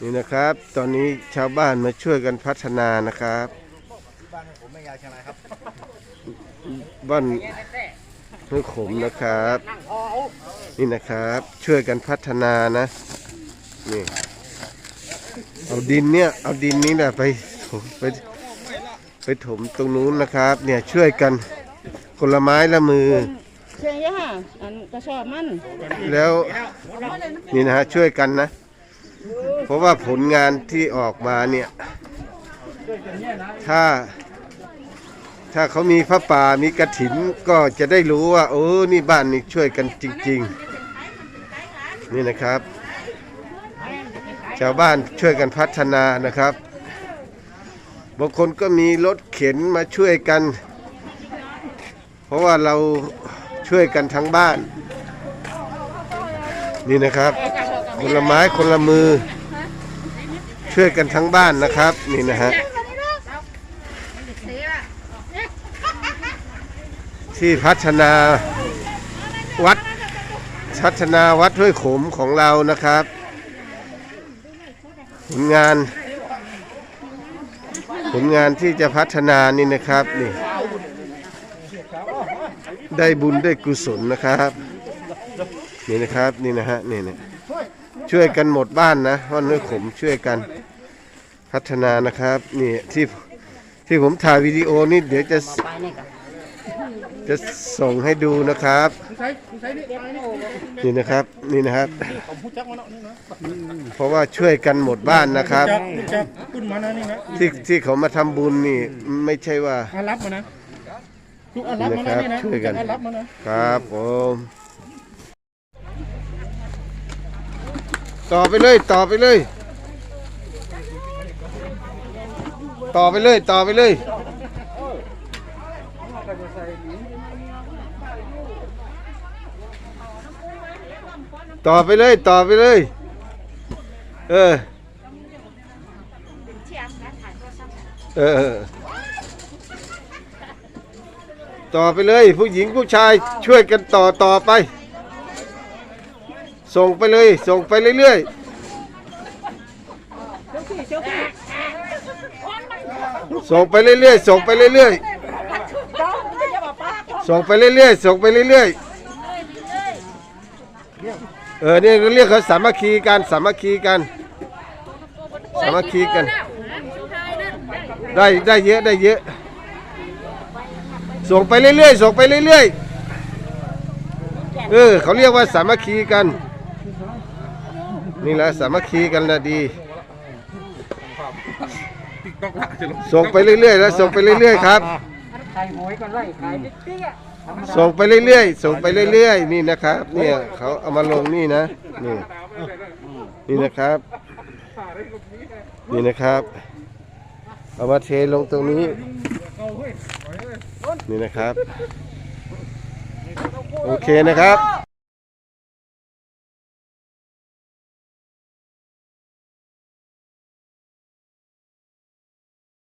นี่นะครับ ตอนนี้ชาวบ้านมาช่วยกันพัฒนานะครับ บ้านผมไม่ยาวใช่ไหมครับ บ้านห้วยขมนะครับ นี่นะครับ ช่วยกันพัฒนานะนี่เอาดินเนี่ย เอาดินนี้แหละไปถมไปไปถมตรงนู้นนะครับ เนี่ยช่วยกันคนละไม้ละมือ เชียงยะค่ะ อันกระสอบมันแล้วนี่นะฮะช่วยกันนะ เพราะว่าผลงานที่ออกมาเนี่ย ถ้า ถ้าเขามีพระป่ามีกระถินก็จะได้รู้ว่า โอ้นี่บ้านนี่ช่วยกันจริง ๆ นี่นะครับ ชาวบ้านช่วยกันพัฒนานะครับบางคนก็มีรถเข็นมาช่วยกัน เพราะว่าเรา ช่วยกันทั้งบ้าน นี่นะครับ คนละไม้คนละมือ ช่วยกันทั้งบ้านนะครับ นี่นะฮะที่พัฒนาวัดพัฒนาวัดห้วยขมของเรานะครับผลงาน ผลงานที่จะพัฒนานี่นะครับนี่ ได้บุญได้กุศลนะครับนี่นะครับนี่นะฮะนี่เนี่ยช่วยกันหมดบ้านนะว่านน้อยขมช่วยกันพัฒนานะครับนี่ที่ที่ผมถ่ายวิดีโอนี่เดี๋ยวจะจะส่งให้ดูนะครับนี่นะครับนี่นะครับ เพราะว่าช่วยกันหมดบ้านนะครับจับจับขึ้นมานะนี่นะที่ที่เขามาทำบุญนี่ไม่ใช่ว่าอารับมานะ ลูกอารับมานะนี่นะช่วยกันอารับมานะครับผมต่อไปเลย ต่อไปเลย ต่อไปเลย ต่อไปเลยต่อไปเลย ต่อไปเลย เออ เออ ต่อไปเลย ผู้หญิงผู้ชายช่วยกันต่อต่อไป ส่งไปเลย ส่งไปเรื่อยๆส่งไปเรื่อยๆส่งไปเรื่อยๆส่งไปเรื่อยๆส่งไปเรื่อยๆเออเนี่ยเรียกเขาสามัคคีกันสามัคคีกันสามัคคีกัน ได้ได้เยอะได้เยอะ ส่งไปเรื่อยๆส่งไปเรื่อยๆเออเขาเรียกว่าสามัคคีกัน นี่แหละสามัคคีกันนะดีส่งไปเรื่อยๆแล้วส่งไปเรื่อยๆครับส่งไปเรื่อยๆ ส่งไปเรื่อยๆ นี่นะครับ เนี่ยเขาเอามาลงนี่นะ นี่ นี่นะครับ นี่นะครับ เอามาเทลงตรงนี้ นี่นะครับ โอเคนะครับ